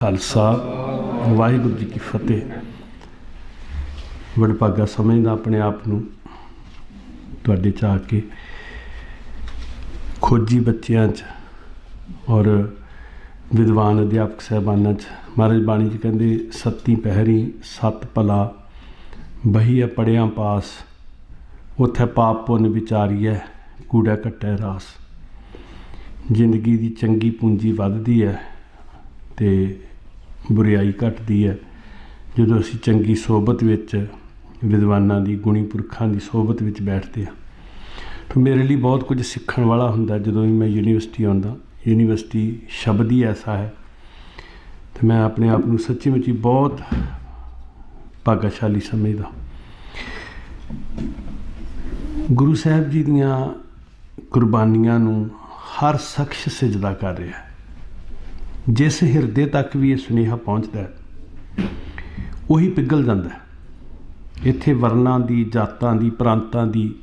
ਖਾਲਸਾ, ਵਾਹਿਗੁਰੂ ਜੀ ਕੀ ਫਤਿਹ। ਵਡਭਾਗਾ ਸਮਝਦਾ ਆਪਣੇ ਆਪ ਨੂੰ ਤੁਹਾਡੇ ਚ ਆ ਕੇ। ਖੋਜੀ ਬੱਚਿਆਂ ਚ ਔਰ ਵਿਦਵਾਨ ਅਧਿਆਪਕ ਸਹਿਬਾਨਾਂ ਚ। ਮਹਾਰਾਜ ਬਾਣੀ ਚ ਕਹਿੰਦੇ, ਸੱਤੀ ਪਹਿਰੀ, ਸਤ ਭਲਾ ਬਹੀਆ ਪੜਿਆ ਪਾਸ, ਉਥੇ ਪਾਪ ਪੁੰਨ ਵਿਚਾਰੀਐ, ਕੂੜਾ ਕੱਟੈ ਰਾਸ। ਜ਼ਿੰਦਗੀ ਦੀ ਚੰਗੀ ਪੂੰਜੀ ਵੱਧਦੀ ਹੈ ਤੇ ਬੁਰੀਾਈ ਘਟਦੀ ਹੈ। ਜਦੋਂ ਅਸੀਂ ਚੰਗੀ ਸੋਬਤ ਵਿੱਚ ਵਿਦਵਾਨਾਂ ਦੀ, ਗੁਣੀ ਪੁਰਖਾਂ ਦੀ ਸੋਬਤ ਵਿੱਚ ਬੈਠਦੇ ਹਾਂ, ਤਾਂ ਮੇਰੇ ਲਈ ਬਹੁਤ ਕੁਝ ਸਿੱਖਣ ਵਾਲਾ ਹੁੰਦਾ ਜਦੋਂ ਵੀ ਮੈਂ ਯੂਨੀਵਰਸਿਟੀ ਆਉਂਦਾ, ਯੂਨੀਵਰਸਿਟੀ ਸ਼ਬਦ ਹੀ ਐਸਾ ਹੈ, ਤੇ ਮੈਂ ਆਪਣੇ ਆਪ ਨੂੰ ਸੱਚੀ ਮੁੱਚੀ ਬਹੁਤ ਭਾਗਸ਼ਾਲੀ ਸਮਝਦਾ ਗੁਰੂ ਸਾਹਿਬ ਜੀ ਦੀਆਂ ਕੁਰਬਾਨੀਆਂ ਨੂੰ ਹਰ ਸ਼ਖਸ ਸਜਦਾ ਕਰ ਰਿਹਾ ਹੈ। ਜਿਸ ਹਿਰਦੇ ਤੱਕ ਵੀ ਇਹ ਸੁਨੇਹਾ ਪਹੁੰਚਦਾ ਹੈ, ਉਹੀ ਪਿਘਲ ਜਾਂਦਾ ਹੈ। ਇੱਥੇ ਵਰਨਾਂ ਦੀ, ਜਾਤਾਂ ਦੀ, ਪ੍ਰਾਂਤਾਂ ਦੀ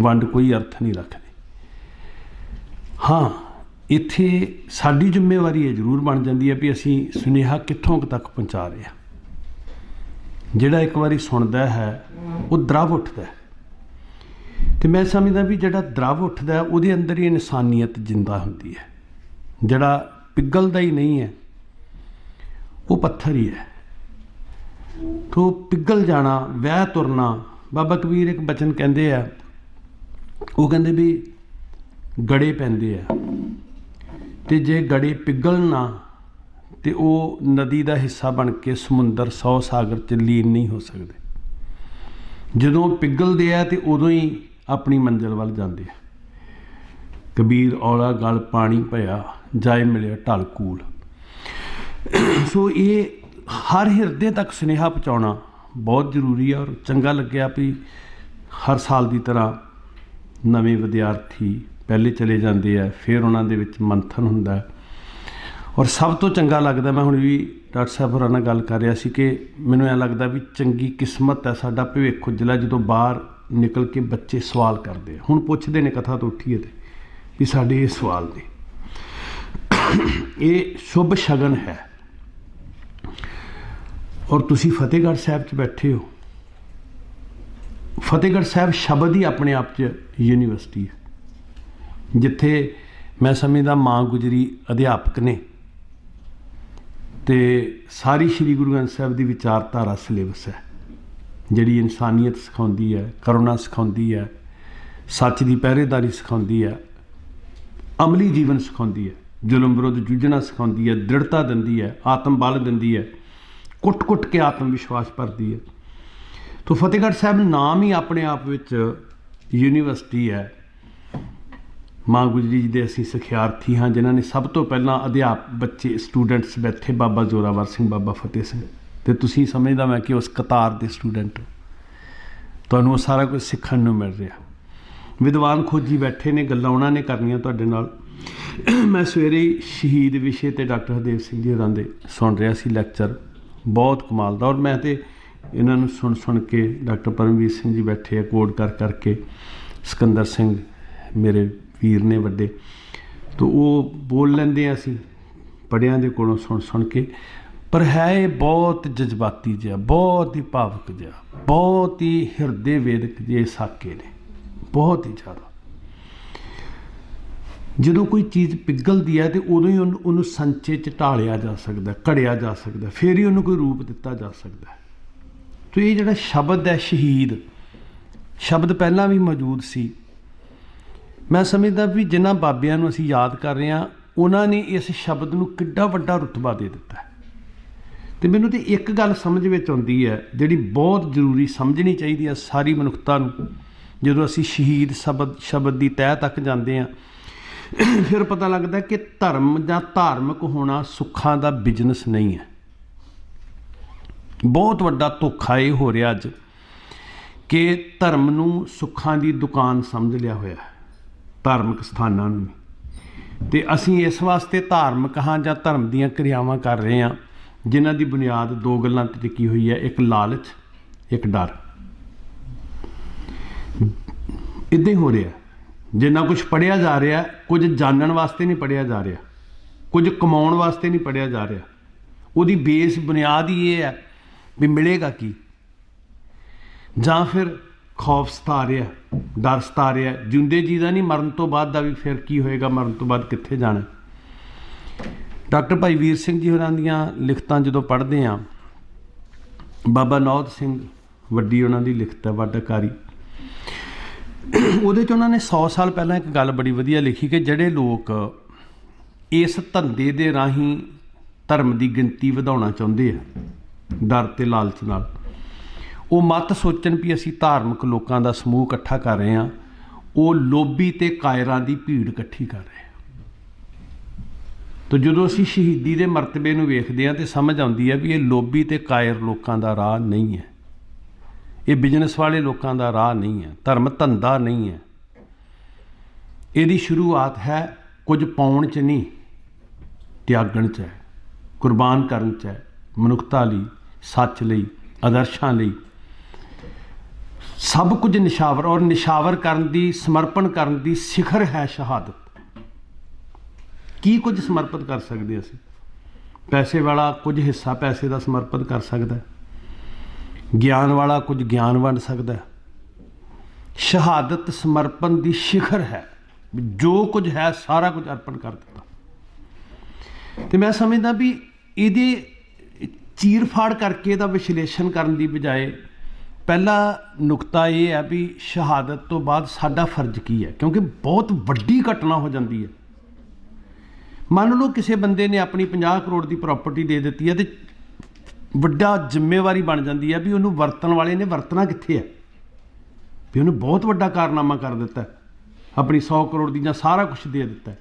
ਵੰਡ ਕੋਈ ਅਰਥ ਨਹੀਂ ਰੱਖਦੀ। ਹਾਂ, ਇੱਥੇ ਸਾਡੀ ਜ਼ਿੰਮੇਵਾਰੀ ਇਹ ਜ਼ਰੂਰ ਬਣ ਜਾਂਦੀ ਹੈ ਵੀ ਅਸੀਂ ਸੁਨੇਹਾ ਕਿੱਥੋਂ ਤੱਕ ਪਹੁੰਚਾ ਰਹੇ ਹਾਂ। ਜਿਹੜਾ ਇੱਕ ਵਾਰੀ ਸੁਣਦਾ ਹੈ, ਉਹ ਦਰਵ ਉੱਠਦਾ ਹੈ। ਤੇ ਮੈਂ ਸਮਝਦਾ ਵੀ ਜਿਹੜਾ ਦਰਵ ਉੱਠਦਾ ਉਹਦੇ ਅੰਦਰ ਹੀ ਇਨਸਾਨੀਅਤ ਜਿੰਦਾ ਹੁੰਦੀ ਹੈ। ਜਿਹੜਾ ਪਿਘਲਦਾ ਹੀ ਨਹੀਂ ਹੈ ਉਹ ਪੱਥਰ ਹੀ ਹੈ ਤੋ ਪਿਘਲ ਜਾਣਾ ਵਹਿ ਤੁਰਨਾ ਬਾਬਾ ਕਬੀਰ ਇੱਕ ਬਚਨ ਕਹਿੰਦੇ ਆ ਉਹ ਕਹਿੰਦੇ ਵੀ ਗੜੇ ਪੈਂਦੇ ਆ ਤੇ ਜੇ ਗੜੇ ਪਿਘਲਣ ਨਾ ਤੇ ਉਹ ਨਦੀ ਦਾ ਹਿੱਸਾ ਬਣ ਕੇ ਸਮੁੰਦਰ ਸੌ ਸਾਗਰ ਚ ਲੀਨ ਨਹੀਂ ਹੋ ਸਕਦੇ ਜਦੋਂ ਪਿਘਲਦੇ ਆ ਤੇ ਉਦੋਂ ਹੀ ਆਪਣੀ ਮੰਜ਼ਿਲ ਵੱਲ ਜਾਂਦੇ ਆ ਕਬੀਰ ਔਲਾ ਗਲ ਪਾਣੀ ਭਇਆ ਜਾਇ ਮਿਲਿਆ ਢਲ ਕੂਲ। ਸੋ ਇਹ ਹਰ ਹਿਰਦੇ ਤੱਕ ਸੁਨੇਹਾ ਪਹੁੰਚਾਉਣਾ ਬਹੁਤ ਜ਼ਰੂਰੀ ਹੈ ਔਰ ਚੰਗਾ ਲੱਗਿਆ ਵੀ ਹਰ ਸਾਲ ਦੀ ਤਰ੍ਹਾਂ ਨਵੇਂ ਵਿਦਿਆਰਥੀ ਪਹਿਲੇ ਚਲੇ ਜਾਂਦੇ ਆ, ਫਿਰ ਉਹਨਾਂ ਦੇ ਵਿੱਚ ਮੰਥਨ ਹੁੰਦਾ ਔਰ ਸਭ ਤੋਂ ਚੰਗਾ ਲੱਗਦਾ, ਮੈਂ ਹੁਣ ਵੀ ਡਾਕਟਰ ਸਾਹਿਬ ਹੋਰਾਂ ਨਾਲ ਗੱਲ ਕਰ ਰਿਹਾ ਸੀ ਕਿ ਮੈਨੂੰ ਐ ਲੱਗਦਾ ਵੀ ਚੰਗੀ ਕਿਸਮਤ ਹੈ ਸਾਡਾ ਭਵਿੱਖ ਉਜਲਾ ਜਦੋਂ ਬਾਹਰ ਨਿਕਲ ਕੇ ਬੱਚੇ ਸਵਾਲ ਕਰਦੇ ਆ। ਹੁਣ ਪੁੱਛਦੇ ਨੇ ਕਥਾ ਤੋਂ ਉੱਠੀਏ ਤੇ ਵੀ ਸਾਡੇ ਇਹ ਸਵਾਲ ਨੇ। ਇਹ ਸ਼ੁਭ ਸ਼ਗਨ ਹੈ। ਔਰ ਤੁਸੀਂ ਫਤਿਹਗੜ੍ਹ ਸਾਹਿਬ 'ਚ ਬੈਠੇ ਹੋ। ਫਤਿਹਗੜ੍ਹ ਸਾਹਿਬ ਸ਼ਬਦ ਹੀ ਆਪਣੇ ਆਪ 'ਚ ਯੂਨੀਵਰਸਿਟੀ ਹੈ। ਜਿੱਥੇ ਮੈਂ ਸਮਝਦਾ ਮਾਂ ਗੁਜਰੀ ਅਧਿਆਪਕ ਨੇ। ਤੇ ਸਾਰੀ ਸ੍ਰੀ ਗੁਰੂ ਗ੍ਰੰਥ ਸਾਹਿਬ ਦੀ ਵਿਚਾਰਧਾਰਾ ਸਿਲੇਬਸ ਹੈ। ਜਿਹੜੀ ਇਨਸਾਨੀਅਤ ਸਿਖਾਉਂਦੀ ਹੈ, ਕਰੁਣਾ ਸਿਖਾਉਂਦੀ ਹੈ, ਸੱਚ ਦੀ ਪਹਿਰੇਦਾਰੀ ਸਿਖਾਉਂਦੀ ਹੈ, ਅਮਲੀ ਜੀਵਨ ਸਿਖਾਉਂਦੀ ਹੈ। ਜ਼ੁਲਮ ਵਿਰੁੱਧ ਜੂਝਣਾ ਸਿਖਾਉਂਦੀ ਹੈ, ਦ੍ਰਿੜਤਾ ਦਿੰਦੀ ਹੈ, ਆਤਮ ਬਲ ਦਿੰਦੀ ਹੈ, ਕੁੱਟ-ਕੁੱਟ ਕੇ ਆਤਮ ਵਿਸ਼ਵਾਸ ਭਰਦੀ ਹੈ। ਤੋਂ ਫਤਿਹਗੜ੍ਹ ਸਾਹਿਬ ਨਾਮ ਹੀ ਆਪਣੇ ਆਪ ਵਿੱਚ ਯੂਨੀਵਰਸਿਟੀ ਹੈ। ਮਾਂ ਗੁਜਰੀ ਜੀ ਦੇ ਅਸੀਂ ਸਿਖਿਆਰਥੀ ਹਾਂ, ਜਿਨ੍ਹਾਂ ਨੇ ਸਭ ਤੋਂ ਪਹਿਲਾਂ ਅਧਿਆਪ ਬੱਚੇ, ਸਟੂਡੈਂਟਸ ਬੈਠੇ ਬਾਬਾ ਜ਼ੋਰਾਵਰ ਸਿੰਘ, ਬਾਬਾ ਫਤਿਹ ਸਿੰਘ। ਤੇ ਤੁਸੀਂ ਸਮਝਦਾ ਮੈਂ ਕਿ ਉਸ ਕਤਾਰ ਦੇ ਸਟੂਡੈਂਟ ਹੋ। ਤੁਹਾਨੂੰ ਉਹ ਸਾਰਾ ਕੁਝ ਸਿੱਖਣ ਨੂੰ ਮਿਲ ਰਿਹਾ। ਵਿਦਵਾਨ ਖੋਜੀ ਬੈਠੇ ਨੇ, ਗੱਲਾਂ ਉਹਨਾਂ ਨੇ ਕਰਨੀਆਂ ਤੁਹਾਡੇ ਨਾਲ। ਮੈਂ ਸਵੇਰੇ ਹੀ ਸ਼ਹੀਦ ਵਿਸ਼ੇ ਤੇ ਡਾਕਟਰ ਹਰਦੇਵ ਸਿੰਘ ਜੀ ਹੋਰਾਂ ਦੇ ਸੁਣ ਰਿਹਾ ਸੀ ਲੈਕਚਰ। ਬਹੁਤ ਕਮਾਲ ਦਾ ਔਰ ਮੈਂ ਤੇ ਇਹਨਾਂ ਨੂੰ ਸੁਣ ਸੁਣ ਕੇ ਡਾਕਟਰ ਪਰਮਵੀਰ ਸਿੰਘ ਜੀ ਬੈਠੇ ਆ ਕੋਡ ਕਰ ਕਰਕੇ। ਸਿਕੰਦਰ ਸਿੰਘ ਮੇਰੇ ਵੀਰ ਨੇ ਵੱਡੇ। ਤੋਂ ਉਹ ਬੋਲ ਲੈਂਦੇ ਆ ਅਸੀਂ ਪੜਿਆਂ ਦੇ ਕੋਲੋਂ ਸੁਣ ਸੁਣ ਕੇ। ਪਰ ਹੈ ਇਹ ਬਹੁਤ ਜਜ਼ਬਾਤੀ ਜਿਹਾ, ਬਹੁਤ ਹੀ ਭਾਵਕ ਜਿਹਾ, ਬਹੁਤ ਹੀ ਹਿਰਦੇ ਵੇਦਕ ਜਿਹੇ ਸਾਕੇ ਨੇ। ਬਹੁਤ ਹੀ ਜ਼ਿਆਦਾ। ਜਦੋਂ ਕੋਈ ਚੀਜ਼ ਪਿਘਲਦੀ ਹੈ ਤੇ ਉਦੋਂ ਹੀ ਉਹਨੂੰ ਉਹਨੂੰ ਸੰਚੇ ਚ ਢਾਲਿਆ ਜਾ ਸਕਦਾ, ਘੜਿਆ ਜਾ ਸਕਦਾ, ਫਿਰ ਹੀ ਉਹਨੂੰ ਕੋਈ ਰੂਪ ਦਿੱਤਾ ਜਾ ਸਕਦਾ ਤੇ ਇਹ ਜਿਹੜਾ ਸ਼ਬਦ ਹੈ ਸ਼ਹੀਦ, ਸ਼ਬਦ ਪਹਿਲਾਂ ਵੀ ਮੌਜੂਦ ਸੀ। ਮੈਂ ਸਮਝਦਾ ਵੀ ਜਿਨ੍ਹਾਂ ਬਾਬਿਆਂ ਨੂੰ ਅਸੀਂ ਯਾਦ ਕਰ ਰਹੇ ਹਾਂ, ਉਹਨਾਂ ਨੇ ਇਸ ਸ਼ਬਦ ਨੂੰ ਕਿੱਡਾ ਵੱਡਾ ਰੁਤਬਾ ਦੇ ਦਿੱਤਾ ਹੈ। ਤੇ ਮੈਨੂੰ ਤੇ ਇੱਕ ਗੱਲ ਸਮਝ ਵਿੱਚ ਆਉਂਦੀ ਹੈ, ਜਿਹੜੀ ਬਹੁਤ ਜ਼ਰੂਰੀ ਸਮਝਣੀ ਚਾਹੀਦੀ ਹੈ ਸਾਰੀ ਮਨੁੱਖਤਾ ਨੂੰ। ਜਦੋਂ ਅਸੀਂ ਸ਼ਹੀਦ ਸ਼ਬਦ ਸ਼ਬਦ ਦੀ ਤਹਿ ਤੱਕ ਜਾਂਦੇ ਹਾਂ ਫਿਰ ਪਤਾ ਲੱਗਦਾ ਕਿ ਧਰਮ ਜਾਂ ਧਾਰਮਿਕ ਹੋਣਾ ਸੁੱਖਾਂ ਦਾ ਬਿਜ਼ਨਸ ਨਹੀਂ ਹੈ। ਬਹੁਤ ਵੱਡਾ ਧੋਖਾ ਇਹ ਹੋ ਰਿਹਾ ਅੱਜ ਕਿ ਧਰਮ ਨੂੰ ਸੁੱਖਾਂ ਦੀ ਦੁਕਾਨ ਸਮਝ ਲਿਆ ਹੋਇਆ ਹੈ, ਧਾਰਮਿਕ ਸਥਾਨਾਂ ਨੂੰ। ਤੇ ਅਸੀਂ ਇਸ ਵਾਸਤੇ ਧਾਰਮਿਕ ਹਾਂ ਜਾਂ ਧਰਮ ਦੀਆਂ ਕਿਰਿਆਵਾਂ ਕਰ ਰਹੇ ਹਾਂ, ਜਿਨ੍ਹਾਂ ਦੀ ਬੁਨਿਆਦ ਦੋ ਗੱਲਾਂ ਤੇ ਟਿਕੀ ਹੋਈ ਹੈ, ਇੱਕ ਲਾਲਚ, ਇੱਕ ਡਰ। ਇਦਾਂ ਹੀ ਹੋ ਰਿਹਾ। ਜਿੰਨਾ ਕੁਝ ਪੜਿਆ ਜਾ ਰਿਹਾ, ਕੁਝ ਜਾਣਨ ਵਾਸਤੇ ਨਹੀਂ ਪੜਿਆ ਜਾ ਰਿਹਾ, ਕੁਝ ਕਮਾਉਣ ਵਾਸਤੇ ਨਹੀਂ ਪੜਿਆ ਜਾ ਰਿਹਾ। ਉਹਦੀ ਬੇਸ ਬੁਨਿਆਦ ਹੀ ਇਹ ਹੈ ਵੀ ਮਿਲੇਗਾ ਕੀ? ਜਾਂ ਫਿਰ ਖੌਫ ਸਤਾ ਰਿਹਾ, ਡਰ ਸਤਾ ਰਿਹਾ, ਜਿਉਂਦੇ ਜੀ ਦਾ ਨਹੀਂ, ਮਰਨ ਤੋਂ ਬਾਅਦ ਦਾ ਵੀ ਫਿਰ ਕੀ ਹੋਏਗਾ, ਮਰਨ ਤੋਂ ਬਾਅਦ ਕਿੱਥੇ ਜਾਣਾ? ਡਾਕਟਰ ਭਾਈ ਵੀਰ ਸਿੰਘ ਜੀ ਹੋਰਾਂ ਦੀਆਂ ਲਿਖਤਾਂ ਜਦੋਂ ਪੜ੍ਹਦੇ ਆ ਬਾਬਾ ਨੌਦ ਸਿੰਘ ਵੱਡੀ ਉਹਨਾਂ ਦੀ ਲਿਖਤ ਹੈ ਵਾਡਕਾਰੀ ਉਹਦੇ ਚ ਉਹਨਾਂ ਨੇ 100 ਸਾਲ ਪਹਿਲਾਂ ਇੱਕ ਗੱਲ ਬੜੀ ਵਧੀਆ ਲਿਖੀ ਕਿ ਜਿਹੜੇ ਲੋਕ ਇਸ ਧੰਦੇ ਦੇ ਰਾਹੀਂ ਧਰਮ ਦੀ ਗਿਣਤੀ ਵਧਾਉਣਾ ਚਾਹੁੰਦੇ ਆ, ਡਰ ਤੇ ਲਾਲਚ ਨਾਲ। ਉਹ ਮਤ ਸੋਚਣ ਵੀ ਅਸੀਂ ਧਾਰਮਿਕ ਲੋਕਾਂ ਦਾ ਸਮੂਹ ਇਕੱਠਾ ਕਰ ਰਹੇ ਹਾਂ, ਉਹ ਲੋਭੀ ਤੇ ਕਾਇਰਾਂ ਦੀ ਭੀੜ ਇਕੱਠੀ ਕਰ ਰਹੇ ਆ। ਤੋ ਜਦੋਂ ਅਸੀਂ ਸ਼ਹੀਦੀ ਦੇ ਮਰਤਬੇ ਨੂੰ ਵੇਖਦੇ ਹਾਂ ਤੇ ਸਮਝ ਆਉਂਦੀ ਹੈ ਵੀ ਇਹ ਲੋਭੀ ਤੇ ਕਾਇਰ ਲੋਕਾਂ ਦਾ ਰਾਹ ਨਹੀਂ ਹੈ। ਇਹ ਬਿਜ਼ਨਸ ਵਾਲੇ ਲੋਕਾਂ ਦਾ ਰਾਹ ਨਹੀਂ ਹੈ, ਧਰਮ ਧੰਦਾ ਨਹੀਂ ਹੈ। ਇਹਦੀ ਸ਼ੁਰੂਆਤ ਹੈ ਕੁਝ ਪਾਉਣ ਚ ਨਹੀਂ, ਤਿਆਗਣ ਚ ਹੈ, ਕੁਰਬਾਨ ਕਰਨ ਚ ਹੈ, ਮਨੁੱਖਤਾ ਲਈ, ਸੱਚ ਲਈ, ਆਦਰਸ਼ਾਂ ਲਈ। ਸਭ ਕੁਝ ਨਿਸ਼ਾਵਰ ਔਰ ਨਿਸ਼ਾਵਰ ਕਰਨ ਦੀ, ਸਮਰਪਣ ਕਰਨ ਦੀ ਸਿਖਰ ਹੈ ਸ਼ਹਾਦਤ। ਕੀ ਕੁਝ ਸਮਰਪਿਤ ਕਰ ਸਕਦੇ ਅਸੀਂ? ਪੈਸੇ ਵਾਲਾ ਕੁਝ ਹਿੱਸਾ ਪੈਸੇ ਦਾ ਸਮਰਪਿਤ ਕਰ ਸਕਦਾ ਹੈ। ਗਿਆਨ ਵਾਲਾ ਕੁਝ ਗਿਆਨ ਵੰਡ ਸਕਦਾ ਹੈ। ਸ਼ਹਾਦਤ ਸਮਰਪਣ ਦੀ ਸਿਖਰ ਹੈ ਜੋ ਕੁਝ ਹੈ ਸਾਰਾ ਕੁਝ ਅਰਪਣ ਕਰ ਦਿੱਤਾ। ਤੇ ਮੈਂ ਸਮਝਦਾ ਵੀ ਇਹਦੇ ਚੀਰ ਫਾੜ ਕਰਕੇ ਇਹਦਾ ਵਿਸ਼ਲੇਸ਼ਣ ਕਰਨ ਦੀ ਬਜਾਏ ਪਹਿਲਾ ਨੁਕਤਾ ਇਹ ਹੈ ਵੀ ਸ਼ਹਾਦਤ ਤੋਂ ਬਾਅਦ ਸਾਡਾ ਫਰਜ਼ ਕੀ ਹੈ? ਕਿਉਂਕਿ ਬਹੁਤ ਵੱਡੀ ਘਟਨਾ ਹੋ ਜਾਂਦੀ ਹੈ। ਮੰਨ ਲਓ ਕਿਸੇ ਬੰਦੇ ਨੇ ਆਪਣੀ 50 ਕਰੋੜ ਦੀ ਪ੍ਰਾਪਰਟੀ ਦੇ ਦਿੱਤੀ ਹੈ ਤੇ ਵੱਡਾ ਜ਼ਿੰਮੇਵਾਰੀ ਬਣ ਜਾਂਦੀ ਹੈ ਵੀ ਉਹਨੂੰ ਵਰਤਣ ਵਾਲੇ ਨੇ ਵਰਤਣਾ ਕਿੱਥੇ ਹੈ? ਵੀ ਉਹਨੂੰ ਬਹੁਤ ਵੱਡਾ ਕਾਰਨਾਮਾ ਕਰ ਦਿੱਤਾ ਆਪਣੀ 100 ਕਰੋੜ ਦੀ ਜਾਂ ਸਾਰਾ ਕੁਝ ਦੇ ਦਿੱਤਾ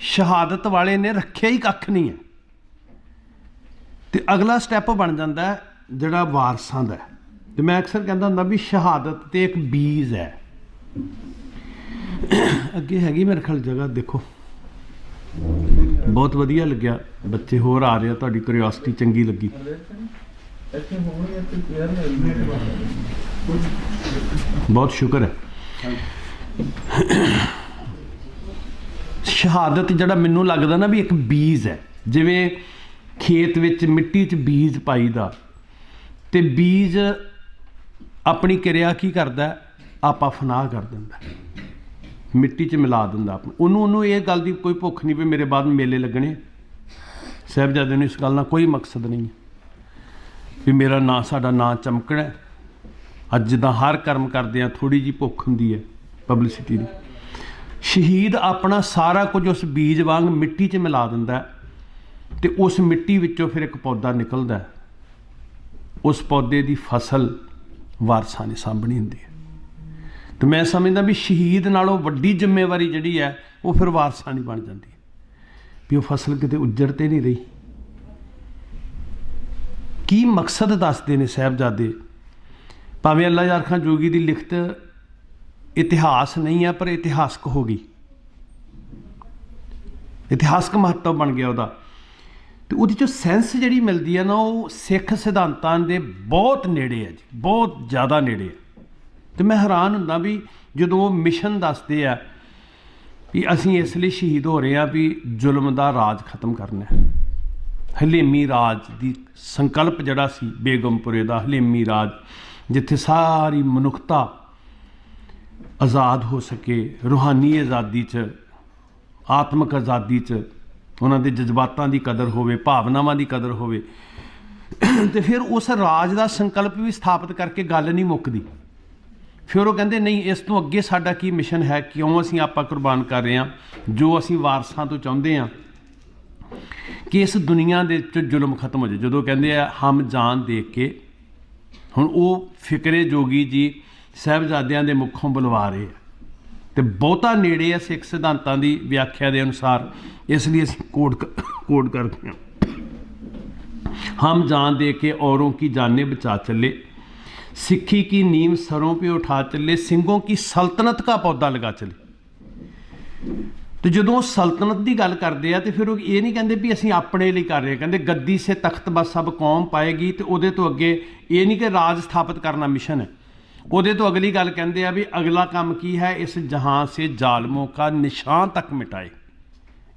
ਸ਼ਹਾਦਤ ਵਾਲੇ ਨੇ ਰੱਖਿਆ ਹੀ ਕੱਖ ਨਹੀਂ ਹੈ। ਤੇ ਅਗਲਾ ਸਟੈਪ ਬਣ ਜਾਂਦਾ ਜਿਹੜਾ ਵਾਰਸਾਂ ਦਾ ਹੈ। ਤੇ ਮੈਂ ਅਕਸਰ ਕਹਿੰਦਾ ਹੁੰਦਾ ਵੀ ਸ਼ਹਾਦਤ ਤੇ ਇੱਕ ਬੀਜ ਹੈ। ਅੱਗੇ ਹੈਗੀ ਮੇਰੇ ਖਿਆਲ ਜਗ੍ਹਾ, ਦੇਖੋ। ਬਹੁਤ ਵਧੀਆ ਲੱਗਿਆ। ਬੱਚੇ ਹੋਰ ਆ ਰਹੇ ਆ ਤੁਹਾਡੀ ਕਿਉਰਿਓਸਿਟੀ ਚੰਗੀ ਲੱਗੀ। ਬਹੁਤ ਸ਼ੁਕਰ ਹੈ। ਸ਼ਹਾਦਤ ਜਿਹੜਾ ਮੈਨੂੰ ਲੱਗਦਾ ਨਾ ਵੀ ਇੱਕ ਬੀਜ ਹੈ। ਜਿਵੇਂ ਖੇਤ ਵਿੱਚ ਮਿੱਟੀ 'ਚ ਬੀਜ ਪਾਈਦਾ। ਤੇ ਬੀਜ ਆਪਣੀ ਕਿਰਿਆ ਕੀ ਕਰਦਾ? ਆਪਾ ਫਨਾਹ ਕਰ ਦਿੰਦਾ। ਮਿੱਟੀ 'ਚ ਮਿਲਾ ਦਿੰਦਾ ਆਪ ਉਹਨੂੰ ਉਹਨੂੰ ਇਹ ਗੱਲ ਦੀ ਕੋਈ ਭੁੱਖ ਨਹੀਂ ਵੀ ਮੇਰੇ ਬਾਅਦ ਮੇਲੇ ਲੱਗਣੇ ਸਾਹਿਬਜ਼ਾਦੇ ਨੂੰ ਇਸ ਗੱਲ ਨਾਲ ਕੋਈ ਮਕਸਦ ਨਹੀਂ ਹੈ ਵੀ ਮੇਰਾ ਨਾਂ, ਸਾਡਾ ਨਾਂ ਚਮਕਣਾ ਅੱਜ ਜਿੱਦਾਂ ਹਰ ਕਰਮ ਕਰਦੇ ਆ ਥੋੜੀ ਜੀ ਭੁੱਖ ਹੁੰਦੀ ਹੈ ਪਬਲਿਸਿਟੀ ਦੀ। ਸ਼ਹੀਦ ਆਪਣਾ ਸਾਰਾ ਕੁਝ ਉਸ ਬੀਜ ਵਾਂਗ ਮਿੱਟੀ 'ਚ ਮਿਲਾ ਦਿੰਦਾ ਹੈ ਤੇ ਉਸ ਮਿੱਟੀ ਵਿੱਚੋਂ ਫਿਰ ਇੱਕ ਪੌਦਾ ਨਿਕਲਦਾ ਉਸ ਪੌਦੇ ਦੀ ਫਸਲ ਵਾਰਸਾਂ ਨੇ ਸਾਂਭਣੀ ਹੁੰਦੀ ਹੈ। ਤੇ ਮੈਂ ਸਮਝਦਾ ਵੀ ਸ਼ਹੀਦ ਨਾਲੋਂ ਵੱਡੀ ਜ਼ਿੰਮੇਵਾਰੀ ਜਿਹੜੀ ਹੈ, ਉਹ ਫਿਰ ਵਾਰਸਾਂ ਦੀ ਬਣ ਜਾਂਦੀ ਵੀ ਉਹ ਫਸਲ ਕਿਤੇ ਉੱਜੜ ਤੇ ਨਹੀਂ ਰਹੀ। ਕੀ ਮਕਸਦ ਦੱਸਦੇ ਨੇ ਸਾਹਿਬਜ਼ਾਦੇ? ਭਾਵੇਂ ਅੱਲਾ ਯਾਰ ਖਾਨ ਜੋਗੀ ਦੀ ਲਿਖਤ ਇਤਿਹਾਸ ਨਹੀਂ ਹੈ, ਪਰ ਇਤਿਹਾਸਕ ਹੋ ਗਈ। ਇਤਿਹਾਸਕ ਮਹੱਤਵ ਬਣ ਗਿਆ ਉਹਦਾ। ਤੇ ਉਹਦੀ ਜੋ ਸੈਂਸ ਜਿਹੜੀ ਮਿਲਦੀ ਹੈ ਨਾ, ਉਹ ਸਿੱਖ ਸਿਧਾਂਤਾਂ ਦੇ ਬਹੁਤ ਨੇੜੇ ਹੈ ਜੀ, ਬਹੁਤ ਜ਼ਿਆਦਾ ਨੇੜੇ ਹੈ। ਤੇ ਮੈਂ ਹੈਰਾਨ ਹੁੰਦਾ ਵੀ ਜਦੋਂ ਉਹ ਮਿਸ਼ਨ ਦੱਸਦੇ ਆ ਵੀ ਅਸੀਂ ਇਸ ਲਈ ਸ਼ਹੀਦ ਹੋ ਰਹੇ ਆ ਵੀ ਜ਼ੁਲਮ ਦਾ ਰਾਜ ਖਤਮ ਕਰਨਾ ਹੈ। ਹਲੇਮੀ ਰਾਜ ਦੀ ਸੰਕਲਪ ਜਿਹੜਾ ਸੀ, ਬੇਗਮਪੁਰੇ ਦਾ ਹਲੇਮੀ ਰਾਜ, ਜਿੱਥੇ ਸਾਰੀ ਮਨੁੱਖਤਾ ਆਜ਼ਾਦ ਹੋ ਸਕੇ, ਰੂਹਾਨੀ ਆਜ਼ਾਦੀ 'ਚ, ਆਤਮਿਕ ਆਜ਼ਾਦੀ 'ਚ, ਉਹਨਾਂ ਦੇ ਜਜ਼ਬਾਤਾਂ ਦੀ ਕਦਰ ਹੋਵੇ, ਭਾਵਨਾਵਾਂ ਦੀ ਕਦਰ ਹੋਵੇ। ਤੇ ਫਿਰ ਉਸ ਰਾਜ ਦਾ ਸੰਕਲਪ ਵੀ ਸਥਾਪਿਤ ਕਰਕੇ ਗੱਲ ਨਹੀਂ ਮੁੱਕਦੀ। ਫਿਰ ਉਹ ਕਹਿੰਦੇ, ਨਹੀਂ, ਇਸ ਤੋਂ ਅੱਗੇ ਸਾਡਾ ਕੀ ਮਿਸ਼ਨ ਹੈ? ਕਿਉਂ ਅਸੀਂ ਆਪਾਂ ਕੁਰਬਾਨ ਕਰ ਰਹੇ ਹਾਂ? ਜੋ ਅਸੀਂ ਵਾਰਸਾਂ ਤੋਂ ਚਾਹੁੰਦੇ ਹਾਂ ਕਿ ਇਸ ਦੁਨੀਆ ਦੇ ਵਿੱਚ ਜ਼ੁਲਮ ਖਤਮ ਹੋ ਜਾਵੇ ਜਦੋਂ ਕਹਿੰਦੇ ਆ, ਹਮ ਜਾਨ ਦੇਖ ਕੇ। ਹੁਣ ਉਹ ਫਿਕਰੇ ਜੋਗੀ ਜੀ ਸਹਿਬਜ਼ਾਦਿਆਂ ਦੇ ਮੁੱਖੋਂ ਬੁਲਵਾ ਰਹੇ ਆ। ਤੇ ਬਹੁਤਾ ਨੇੜੇ ਆ ਸਿੱਖ ਸਿਧਾਂਤਾਂ ਦੀ ਵਿਆਖਿਆ ਦੇ ਅਨੁਸਾਰ, ਇਸ ਲਈ ਅਸੀਂ ਕੋਡ ਕੋਡ ਕਰਦੇ ਹਾਂ। ਹਮ ਜਾਨ ਦੇ ਕੇ ਔਰੋਂ ਕੀ ਜਾਨੇ ਬਚਾ ਚੱਲੇ। सिक्खी की नींव सरों पे उठा चले सिंगों की सल्तनत का पौधा लगा चले ਤੇ ਜਦੋਂ ਉਹ ਸਲਤਨਤ ਦੀ ਗੱਲ ਕਰਦੇ ਆ ਤੇ ਫਿਰ ਉਹ ਇਹ ਨਹੀਂ ਕਹਿੰਦੇ ਵੀ ਅਸੀਂ ਆਪਣੇ ਲਈ ਕਰ ਰਹੇ ਕਹਿੰਦੇ ਗੱਦੀ ਸੇ ਤਖਤ ਬਸ ਸਭ ਕੌਮ ਪਾਏਗੀ ਤੇ ਉਹਦੇ ਤੋਂ ਅੱਗੇ ਇਹ ਨਹੀਂ ਕਿ ਰਾਜ ਸਥਾਪਿਤ ਕਰਨਾ ਮਿਸ਼ਨ ਹੈ ਉਹਦੇ ਤੋਂ ਅਗਲੀ ਗੱਲ ਕਹਿੰਦੇ ਆ ਵੀ ਅਗਲਾ ਕੰਮ ਕੀ ਹੈ ਇਸ ਜਹਾਂ ਸੇ ਜ਼ਾਲਮੋਂ ਕਾ ਨਿਸ਼ਾਨ ਤੱਕ ਮਿਟਾਏ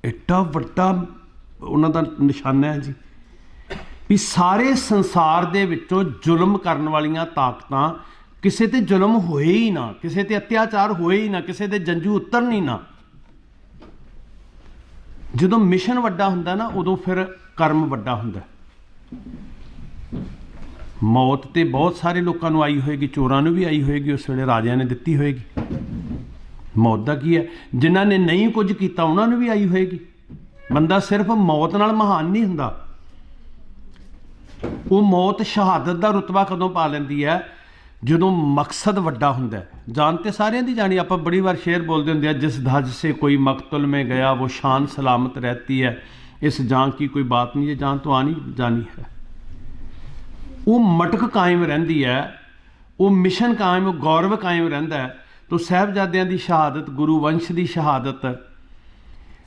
ਐਡਾ ਵੱਡਾ ਉਹਨਾਂ ਦਾ ਨਿਸ਼ਾਨਾ ਹੈ ਜੀ ਵੀ ਸਾਰੇ ਸੰਸਾਰ ਦੇ ਵਿੱਚੋਂ ਜ਼ੁਲਮ ਕਰਨ ਵਾਲੀਆਂ ਤਾਕਤਾਂ ਕਿਸੇ ਤੇ ਜ਼ੁਲਮ ਹੋਏ ਹੀ ਨਾ, ਕਿਸੇ ਤੇ ਅਤਿਆਚਾਰ ਹੋਏ ਹੀ ਨਾ, ਕਿਸੇ ਦੇ ਜੰਜੂ ਉਤਰਨ ਹੀ ਨਾ। ਜਦੋਂ ਮਿਸ਼ਨ ਵੱਡਾ ਹੁੰਦਾ ਨਾ, ਉਦੋਂ ਫਿਰ ਕਰਮ ਵੱਡਾ ਹੁੰਦਾ। ਮੌਤ ਤੇ ਬਹੁਤ ਸਾਰੇ ਲੋਕਾਂ ਨੂੰ ਆਈ ਹੋਏਗੀ, ਚੋਰਾਂ ਨੂੰ ਵੀ ਆਈ ਹੋਏਗੀ, ਉਸ ਵੇਲੇ ਰਾਜਿਆਂ ਨੇ ਦਿੱਤੀ ਹੋਏਗੀ। ਮੌਤ ਦਾ ਕੀ ਹੈ? ਜਿਨ੍ਹਾਂ ਨੇ ਨਹੀਂ ਕੁਝ ਕੀਤਾ, ਉਹਨਾਂ ਨੂੰ ਵੀ ਆਈ ਹੋਏਗੀ। ਬੰਦਾ ਸਿਰਫ ਮੌਤ ਨਾਲ ਮਹਾਨ ਨਹੀਂ ਹੁੰਦਾ। ਉਹ ਮੌਤ ਸ਼ਹਾਦਤ ਦਾ ਰਤਬਾ ਕਦੋਂ ਪਾ ਲੈਂਦੀ ਹੈ? ਜਦੋਂ ਮਕਸਦ ਵੱਡਾ ਹੁੰਦਾ ਹੈ। ਜਾਨ ਤੇ ਸਾਰਿਆਂ ਦੀ ਜਾਣੀ, ਆਪਾਂ ਬੜੀ ਵਾਰ ਸ਼ੇਰ ਬੋਲਦੇ ਹੁੰਦੇ ਆ, ਜਿਸ ਧਜ ਸੇ ਕੋਈ ਮਕਤਲ ਮੇ ਗਿਆ, ਉਹ ਸ਼ਾਨ ਸਲਾਮਤ ਰਹਤੀ ਹੈ। ਇਸ ਜਾਨ ਕੀ ਕੋਈ ਬਾਤ ਨਹੀਂ ਹੈ ਜਾਨ ਤੋਂ ਆਣੀ ਜਾਣੀ ਹੈ। ਉਹ ਮਟਕ ਕਾਇਮ ਰਹਿੰਦੀ ਹੈ, ਉਹ ਮਿਸ਼ਨ ਕਾਇਮ ਗੌਰਵ ਕਾਇਮ ਰਹਿੰਦਾ ਹੈ। ਤੋਂ ਸਹਿਬਜ਼ਾਦਿਆਂ ਦੀ ਸ਼ਹਾਦਤ, ਗੁਰੂ ਵੰਸ਼ ਦੀ ਸ਼ਹਾਦਤ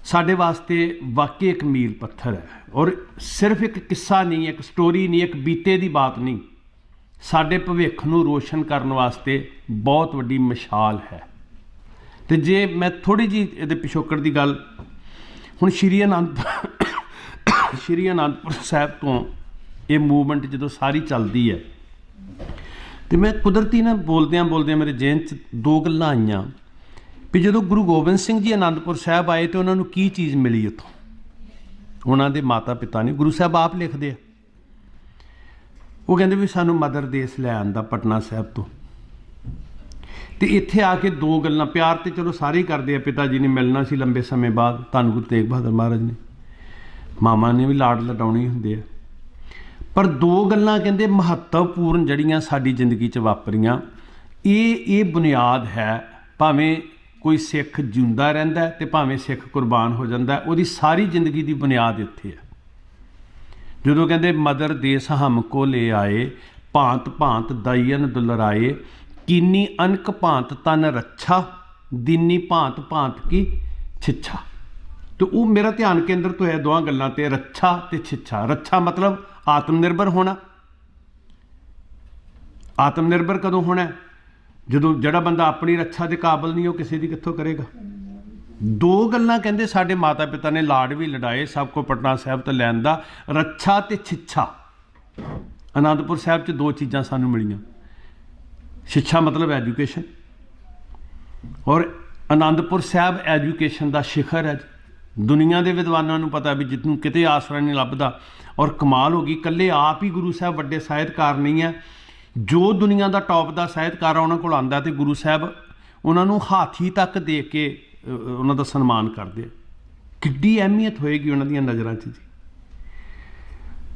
ਸਾਡੇ ਵਾਸਤੇ ਵਾਕਈ ਇੱਕ ਮੀਲ ਪੱਥਰ ਹੈ। ਔਰ ਸਿਰਫ ਇੱਕ ਕਿੱਸਾ ਨਹੀਂ, ਇੱਕ ਸਟੋਰੀ ਨਹੀਂ, ਇੱਕ ਬੀਤੇ ਦੀ ਬਾਤ ਨਹੀਂ। ਸਾਡੇ ਭਵਿੱਖ ਨੂੰ ਰੋਸ਼ਨ ਕਰਨ ਵਾਸਤੇ ਬਹੁਤ ਵੱਡੀ ਮਿਸਾਲ ਹੈ। ਤੇ ਜੇ ਮੈਂ ਥੋੜੀ ਜੀ ਇਹਦੇ ਪਿਛੋਕੜ ਦੀ ਗੱਲ, ਹੁਣ ਸ਼੍ਰੀ ਅਨੰਦ, ਸ਼੍ਰੀ ਅਨੰਦਪੁਰ ਸਾਹਿਬ ਤੋਂ ਇਹ ਮੂਵਮੈਂਟ ਜਦੋਂ ਸਾਰੀ ਚੱਲਦੀ ਹੈ, ਤੇ ਮੈਂ ਕੁਦਰਤੀ ਨਾ ਬੋਲਦਿਆਂ ਬੋਲਦਿਆਂ ਮੇਰੇ ਜੇਨ 'ਚ ਦੋ ਗੱਲਾਂ ਆਈਆਂ। ਵੀ ਜਦੋਂ ਗੁਰੂ ਗੋਬਿੰਦ ਸਿੰਘ ਜੀ ਅਨੰਦਪੁਰ ਸਾਹਿਬ ਆਏ ਤੇ ਉਹਨਾਂ ਨੂੰ ਕੀ ਚੀਜ਼ ਮਿਲੀ ਉੱਥੋਂ? ਉਹਨਾਂ ਦੇ ਮਾਤਾ ਪਿਤਾ ਨੇ, ਗੁਰੂ ਸਾਹਿਬ ਆਪ ਲਿਖਦੇ ਆ। ਉਹ ਕਹਿੰਦੇ ਵੀ ਸਾਨੂੰ ਮਦਰ ਦੇਸ ਲੈ ਆਂਦਾ ਪਟਨਾ ਸਾਹਿਬ ਤੋਂ। ਤੇ ਇੱਥੇ ਆ ਕੇ ਦੋ ਗੱਲਾਂ, ਪਿਆਰ ਤੇ ਚਲੋ ਸਾਰੇ ਹੀ ਕਰਦੇ ਆ, ਪਿਤਾ ਜੀ ਨੇ ਮਿਲਣਾ ਸੀ ਲੰਬੇ ਸਮੇਂ ਬਾਅਦ, ਧੰਨ ਗੁਰੂ ਤੇਗ ਬਹਾਦਰ ਮਹਾਰਾਜ ਨੇ। ਮਾਮਾ ਨੇ ਵੀ ਲਾਡ ਲਟਾਉਣੀ ਹੁੰਦੇ ਆ। ਪਰ ਦੋ ਗੱਲਾਂ ਕਹਿੰਦੇ ਮਹੱਤਵਪੂਰਨ ਜਿਹੜੀਆਂ ਸਾਡੀ ਜ਼ਿੰਦਗੀ 'ਚ ਵਾਪਰੀਆਂ, ਇਹ ਇਹ ਬੁਨਿਆਦ ਹੈ, ਭਾਵੇਂ ਕੋਈ ਸਿੱਖ ਜਿਉਂਦਾ ਰਹਿੰਦਾ ਹੈ ਤੇ ਭਾਵੇਂ ਸਿੱਖ ਕੁਰਬਾਨ ਹੋ ਜਾਂਦਾ ਉਹਦੀ ਸਾਰੀ ਜ਼ਿੰਦਗੀ ਦੀ ਬੁਨਿਆਦ ਇੱਥੇ ਹੈ। ਜਦੋਂ ਕਹਿੰਦੇ ਮਦਰ ਦੇਸ ਹਮ ਕੋ ਲੈ ਆਏ, ਭਾਂਤ ਭਾਂਤ ਦਇਨ ਦੁਲਰਾਏ, ਕੀਨੀ ਅਨਕ ਭਾਂਤ ਤਨ ਰੱਛਾ, ਦੀਨੀ ਭਾਂਤ ਭਾਂਤ ਕੀ ਛਿੱਛਾ। ਤੇ ਉਹ ਮੇਰਾ ਧਿਆਨ ਕੇਂਦਰ ਤੋਂ ਹੋਇਆ ਦੋਹਾਂ ਗੱਲਾਂ ਤੇ, ਰੱਛਾ ਤੇ ਛਿੱਛਾ। ਰੱਛਾ ਮਤਲਬ ਆਤਮ ਨਿਰਭਰ ਹੋਣਾ। ਆਤਮ ਨਿਰਭਰ ਕਦੋਂ ਹੋਣਾ ਜਦੋਂ ਜਿਹੜਾ ਬੰਦਾ ਆਪਣੀ ਰੱਛਾ ਦੇ ਕਾਬਲ ਨਹੀਂ, ਉਹ ਕਿਸੇ ਦੀ ਕਿੱਥੋਂ ਕਰੇਗਾ? ਦੋ ਗੱਲਾਂ ਕਹਿੰਦੇ ਸਾਡੇ ਮਾਤਾ ਪਿਤਾ ਨੇ ਲਾਡ ਵੀ ਲੜਾਏ, ਸਭ ਕੋ ਪਟਨਾ ਸਾਹਿਬ ਤੋਂ ਲੈਣ ਦਾ ਰੱਛਾ ਤੇ ਛਿੱਛਾ। ਅਨੰਦਪੁਰ ਸਾਹਿਬ 'ਚ ਦੋ ਚੀਜ਼ਾਂ ਸਾਨੂੰ ਮਿਲੀਆਂ। ਸਿੱਖਿਆ ਮਤਲਬ ਐਜੂਕੇਸ਼ਨ ਔਰ ਅਨੰਦਪੁਰ ਸਾਹਿਬ ਐਜੂਕੇਸ਼ਨ ਦਾ ਸ਼ਿਖਰ ਹੈ ਦੁਨੀਆ ਦੇ ਵਿਦਵਾਨਾਂ ਨੂੰ ਪਤਾ ਵੀ ਜਿੱਤਨੂੰ ਕਿਤੇ ਆਸਰਾ ਨਹੀਂ ਲੱਭਦਾ ਔਰ ਕਮਾਲ ਹੋ ਗਈ। ਕੱਲੇ ਆਪ ਹੀ ਗੁਰੂ ਸਾਹਿਬ ਵੱਡੇ ਸਾਹਿਤਕਾਰ ਨਹੀਂ ਹੈ। ਜੋ ਦੁਨੀਆ ਦਾ ਟੌਪ ਦਾ ਸਾਹਿਤਕਾਰ ਆ, ਉਹਨਾਂ ਕੋਲ ਆਂਦਾ ਤੇ ਗੁਰੂ ਸਾਹਿਬ ਉਹਨਾਂ ਨੂੰ ਹਾਥੀ ਤੱਕ ਦੇ ਕੇ ਉਹਨਾਂ ਦਾ ਸਨਮਾਨ ਕਰਦੇ ਆ। ਕਿੱਡੀ ਅਹਿਮੀਅਤ ਹੋਏਗੀ ਉਹਨਾਂ ਦੀਆਂ ਨਜ਼ਰਾਂ 'ਚ ਜੀ।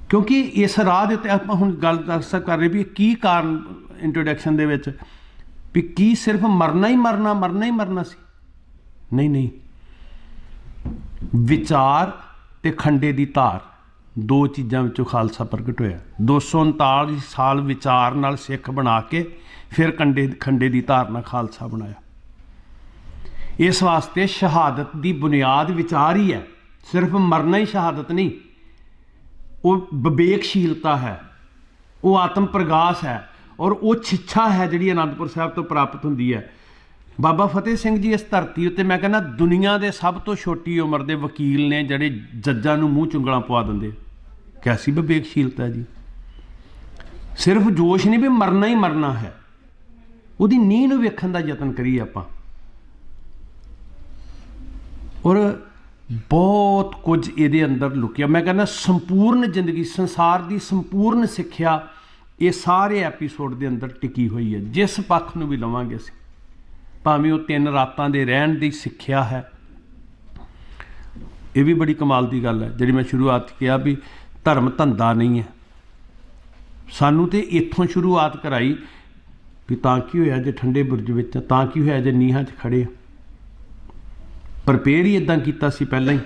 ਕਿਉਂਕਿ ਇਸ ਰਾਹ ਦੇ ਉੱਤੇ ਆਪਾਂ ਹੁਣ ਗੱਲ ਦੱਸ ਕਰ ਰਹੇ ਵੀ ਕੀ ਕਾਰਨ ਇੰਟਰੋਡਕਸ਼ਨ ਦੇ ਵਿੱਚ ਵੀ ਕੀ ਸਿਰਫ ਮਰਨਾ ਹੀ ਮਰਨਾ ਮਰਨਾ ਹੀ ਮਰਨਾ ਸੀ? ਨਹੀਂ ਨਹੀਂ। ਵਿਚਾਰ ਤੇ ਖੰਡੇ ਦੀ ਧਾਰ। ਦੋ ਚੀਜ਼ਾਂ ਵਿੱਚੋਂ ਖਾਲਸਾ ਪ੍ਰਗਟ ਹੋਇਆ। 239 ਸਾਲ ਵਿਚਾਰ ਨਾਲ ਸਿੱਖ ਬਣਾ ਕੇ ਫਿਰ ਕੰਡੇ, ਖੰਡੇ ਦੀ ਧਾਰਨਾ ਖਾਲਸਾ ਬਣਾਇਆ। ਇਸ ਵਾਸਤੇ ਸ਼ਹਾਦਤ ਦੀ ਬੁਨਿਆਦ ਵਿਚਾਰ ਹੀ ਹੈ। ਸਿਰਫ ਮਰਨਾ ਹੀ ਸ਼ਹਾਦਤ ਨਹੀਂ, ਉਹ ਵਿਵੇਕਸ਼ੀਲਤਾ ਹੈ, ਉਹ ਆਤਮ ਪ੍ਰਗਾਸ ਹੈ ਔਰ ਉਹ ਛਿੱਛਾ ਹੈ ਜਿਹੜੀ ਅਨੰਦਪੁਰ ਸਾਹਿਬ ਤੋਂ ਪ੍ਰਾਪਤ ਹੁੰਦੀ ਹੈ। ਬਾਬਾ ਫਤਿਹ ਸਿੰਘ ਜੀ ਇਸ ਧਰਤੀ ਉੱਤੇ ਮੈਂ ਕਹਿੰਦਾ ਦੁਨੀਆ ਦੇ ਸਭ ਤੋਂ ਛੋਟੀ ਉਮਰ ਦੇ ਵਕੀਲ ਨੇ ਜਿਹੜੇ ਜੱਜਾਂ ਨੂੰ ਮੂੰਹ ਚੁੰਗਲਾਂ ਪਵਾ ਦਿੰਦੇ ਕੈਸੀ ਵਿਵੇਕਸ਼ੀਲਤਾ ਜੀ? ਸਿਰਫ ਜੋਸ਼ ਨਹੀਂ ਵੀ ਮਰਨਾ ਹੀ ਮਰਨਾ ਹੈ। ਉਹਦੀ ਨੀਂਹ ਨੂੰ ਵੇਖਣ ਦਾ ਯਤਨ ਕਰੀਏ ਆਪਾਂ। ਔਰ ਬਹੁਤ ਕੁਝ ਇਹਦੇ ਅੰਦਰ ਲੁਕਿਆ। ਮੈਂ ਕਹਿੰਦਾ ਸੰਪੂਰਨ ਜ਼ਿੰਦਗੀ, ਸੰਸਾਰ ਦੀ ਸੰਪੂਰਨ ਸਿੱਖਿਆ ਇਹ ਸਾਰੇ ਐਪੀਸੋਡ ਦੇ ਅੰਦਰ ਟਿਕੀ ਹੋਈ ਹੈ। ਜਿਸ ਪੱਖ ਨੂੰ ਵੀ ਲਵਾਂਗੇ ਅਸੀਂ। ਭਾਵੇਂ ਉਹ ਤਿੰਨ ਰਾਤਾਂ ਦੇ ਰਹਿਣ ਦੀ ਸਿੱਖਿਆ ਹੈ। ਇਹ ਵੀ ਬੜੀ ਕਮਾਲ ਦੀ ਗੱਲ ਹੈ। ਜਿਹੜੀ ਮੈਂ ਸ਼ੁਰੂਆਤ 'ਚ ਕਿਹਾ ਵੀ ਧਰਮ ਧੰਦਾ ਨਹੀਂ ਹੈ। ਸਾਨੂੰ ਤੇ ਇੱਥੋਂ ਸ਼ੁਰੂਆਤ ਕਰਾਈ ਵੀ ਤਾਂ ਕੀ ਹੋਇਆ ਜੇ ਠੰਡੇ ਬੁਰਜ ਵਿੱਚ ਤਾਂ ਕੀ ਹੋਇਆ ਜੇ ਨੀਹਾਂ 'ਚ ਖੜੇ ਆ। ਪ੍ਰਪੇਅਰ ਹੀ ਇਦਾਂ ਕੀਤਾ ਸੀ ਪਹਿਲਾਂ ਹੀ।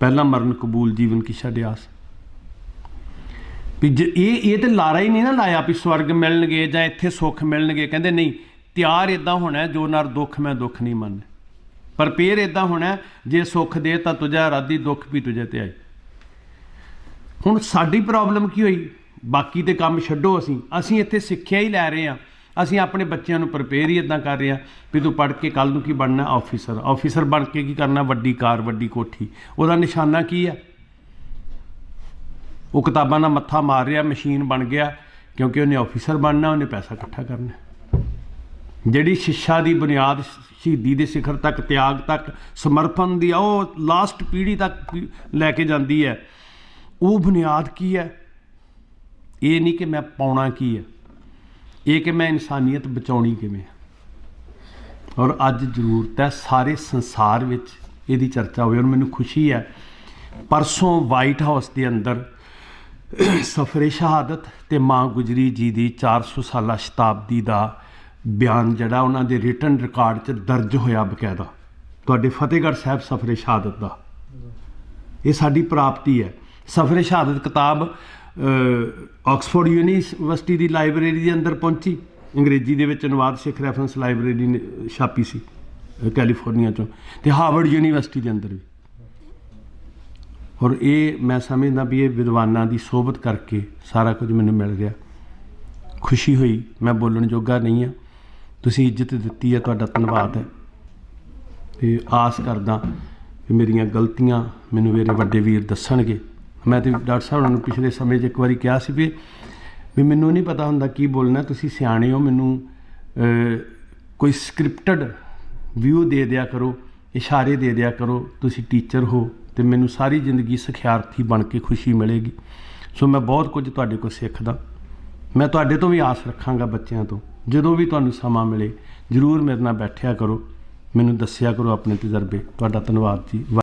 ਪਹਿਲਾਂ ਮਰਨ ਕਬੂਲ ਜੀਵਨ ਕੀ ਛੜਿਆਸ ਵੀ ਜੇ ਇਹ ਇਹ ਤੇ ਲਾਰਾ ਹੀ ਨਹੀਂ ਨਾ ਲਾਇਆ ਵੀ ਸਵਰਗ ਮਿਲਣਗੇ ਜਾਂ ਇੱਥੇ ਸੁੱਖ ਮਿਲਣਗੇ। ਕਹਿੰਦੇ ਨਹੀਂ, ਤਿਆਰ ਇਦਾਂ ਹੋਣਾ ਜੋ ਨਰ ਦੁੱਖ, ਮੈਂ ਦੁੱਖ ਨਹੀਂ ਮੰਨ ਪਰ ਪੇਰ ਇਦਾਂ ਹੋਣਾ, ਜੇ ਸੁੱਖ ਦੇ ਤਾਂ ਤੁਝਾ ਰਾਦੀ ਦੁੱਖ ਵੀ ਤੁਝੇ ਤੇ ਆਈ ਹੁਣ ਸਾਡੀ ਪ੍ਰੋਬਲਮ ਕੀ ਹੋਈ? ਬਾਕੀ ਤੇ ਕੰਮ ਛੱਡੋ ਅਸੀਂ। ਅਸੀਂ ਇੱਥੇ ਸਿੱਖਿਆ ਹੀ ਲੈ ਰਹੇ ਹਾਂ। ਅਸੀਂ ਆਪਣੇ ਬੱਚਿਆਂ ਨੂੰ ਪ੍ਰਪੇਅਰ ਹੀ ਇਦਾਂ ਕਰ ਰਹੇ ਹਾਂ ਵੀ ਤੂੰ ਪੜ੍ਹ ਕੇ ਕੱਲ ਨੂੰ ਕੀ ਬਣਨਾ? ਆਫੀਸਰ ਆਫੀਸਰ ਬਣ ਕੇ ਕੀ ਕਰਨਾ? ਵੱਡੀ ਕਾਰ ਵੱਡੀ ਕੋਠੀ। ਉਹਦਾ ਨਿਸ਼ਾਨਾ ਕੀ ਹੈ? ਉਹ ਕਿਤਾਬਾਂ ਨਾਲ ਮੱਥਾ ਮਾਰ ਰਿਹਾ ਮਸ਼ੀਨ ਬਣ ਗਿਆ ਕਿਉਂਕਿ ਉਹਨੇ ਆਫੀਸਰ ਬਣਨਾ ਉਹਨੇ ਪੈਸਾ ਇਕੱਠਾ ਕਰਨਾ। ਜਿਹੜੀ ਸ਼ਿਸ਼ਾ ਦੀ ਬੁਨਿਆਦ ਸ਼ਹੀਦੀ ਦੇ ਸਿਖਰ ਤੱਕ ਤਿਆਗ ਤੱਕ ਸਮਰਪਣ ਦੀ ਆ, ਉਹ ਲਾਸਟ ਪੀੜ੍ਹੀ ਤੱਕ ਲੈ ਕੇ ਜਾਂਦੀ ਹੈ। ਉਹ ਬੁਨਿਆਦ ਕੀ ਹੈ? ਇਹ ਨਹੀਂ ਕਿ ਮੈਂ ਪਾਉਣਾ ਕੀ ਹੈ। ਇਹ ਕਿ ਮੈਂ ਇਨਸਾਨੀਅਤ ਬਚਾਉਣੀ ਕਿਵੇਂ ਹੈ। ਔਰ ਅੱਜ ਜ਼ਰੂਰਤ ਹੈ ਸਾਰੇ ਸੰਸਾਰ ਵਿੱਚ ਇਹਦੀ ਚਰਚਾ ਹੋਵੇ। ਔਰ ਮੈਨੂੰ ਖੁਸ਼ੀ ਹੈ, ਪਰਸੋਂ ਵਾਈਟ ਹਾਊਸ ਦੇ ਅੰਦਰ ਸਫਰੇ ਸ਼ਹਾਦਤ ਤੇ ਮਾਂ ਗੁਜਰੀ ਜੀ ਦੀ 400 ਸਾਲਾ ਸ਼ਤਾਬਦੀ ਦਾ ਬਿਆਨ ਜਿਹੜਾ ਉਹਨਾਂ ਦੇ ਰਿਟਨ ਰਿਕਾਰਡ 'ਚ ਦਰਜ ਹੋਇਆ ਬਕਾਇਦਾ। ਤੁਹਾਡੇ ਫਤਿਹਗੜ੍ਹ ਸਾਹਿਬ ਸਫਰੇ ਸ਼ਹਾਦਤ ਦਾ। ਇਹ ਸਾਡੀ ਪ੍ਰਾਪਤੀ ਹੈ। ਸਫਰੇ ਸ਼ਹਾਦਤ ਕਿਤਾਬ ਆਕਸਫੋਰਡ ਯੂਨੀਵਰਸਿਟੀ ਦੀ ਲਾਇਬ੍ਰੇਰੀ ਦੇ ਅੰਦਰ ਪਹੁੰਚੀ। ਅੰਗਰੇਜ਼ੀ ਦੇ ਵਿੱਚ ਅਨੁਵਾਦ ਸਿੱਖ ਰੈਫਰੈਂਸ ਲਾਇਬ੍ਰੇਰੀ ਨੇ ਛਾਪੀ ਸੀ, ਕੈਲੀਫੋਰਨੀਆ ਚੋਂ ਤੇ ਹਾਰਵਰਡ ਯੂਨੀਵਰਸਿਟੀ ਦੇ ਅੰਦਰ ਵੀ। ਔਰ ਇਹ ਮੈਂ ਸਮਝਦਾ ਵੀ ਇਹ ਵਿਦਵਾਨਾਂ ਦੀ ਸੋਭਤ ਕਰਕੇ ਸਾਰਾ ਕੁਝ ਮੈਨੂੰ ਮਿਲ ਗਿਆ। ਖੁਸ਼ੀ ਹੋਈ, ਮੈਂ ਬੋਲਣ ਜੋਗਾ ਨਹੀਂ ਆ ਤੁਸੀਂ ਇੱਜ਼ਤ ਦਿੱਤੀ ਹੈ, ਤੁਹਾਡਾ ਧੰਨਵਾਦ ਹੈ। ਤੇ ਆਸ ਕਰਦਾ ਕਿ ਮੇਰੀਆਂ ਗਲਤੀਆਂ ਮੈਨੂੰ ਮੇਰੇ ਵੱਡੇ ਵੀਰ ਦੱਸਣਗੇ। ਮੈਂ ਤੇ ਡਾਕਟਰ ਸਾਹਿਬ ਨੂੰ ਪਿਛਲੇ ਸਮੇਂ 'ਚ ਇੱਕ ਵਾਰੀ ਕਿਹਾ ਸੀ ਵੀ ਵੀ ਮੈਨੂੰ ਨਹੀਂ ਪਤਾ ਹੁੰਦਾ ਕੀ ਬੋਲਣਾ, ਤੁਸੀਂ ਸਿਆਣੇ ਹੋ, ਮੈਨੂੰ ਕੋਈ ਸਕ੍ਰਿਪਟਡ ਵਿਊ ਦੇ ਦਿਆ ਕਰੋ, ਇਸ਼ਾਰੇ ਦੇ ਦਿਆ ਕਰੋ, ਤੁਸੀਂ ਟੀਚਰ ਹੋ ਤੇ ਮੈਨੂੰ ਸਾਰੀ ਜ਼ਿੰਦਗੀ ਸਿਖਿਆਰਥੀ ਬਣ ਕੇ ਖੁਸ਼ੀ ਮਿਲੇਗੀ। ਸੋ ਮੈਂ ਬਹੁਤ ਕੁਝ ਤੁਹਾਡੇ ਕੋਲ ਸਿੱਖਦਾ। ਮੈਂ ਤੁਹਾਡੇ ਤੋਂ ਵੀ ਆਸ ਰੱਖਾਂਗਾ ਬੱਚਿਆਂ ਤੋਂ। ਜਦੋਂ ਵੀ ਤੁਹਾਨੂੰ ਸਮਾਂ ਮਿਲੇ, ਜਰੂਰ ਮੇਰੇ ਨਾਲ ਬੈਠਿਆ ਕਰੋ। ਮੈਨੂੰ ਦੱਸਿਆ ਕਰੋ ਆਪਣੇ ਤਜਰਬੇ। ਤੁਹਾਡਾ ਧੰਨਵਾਦ ਜੀ।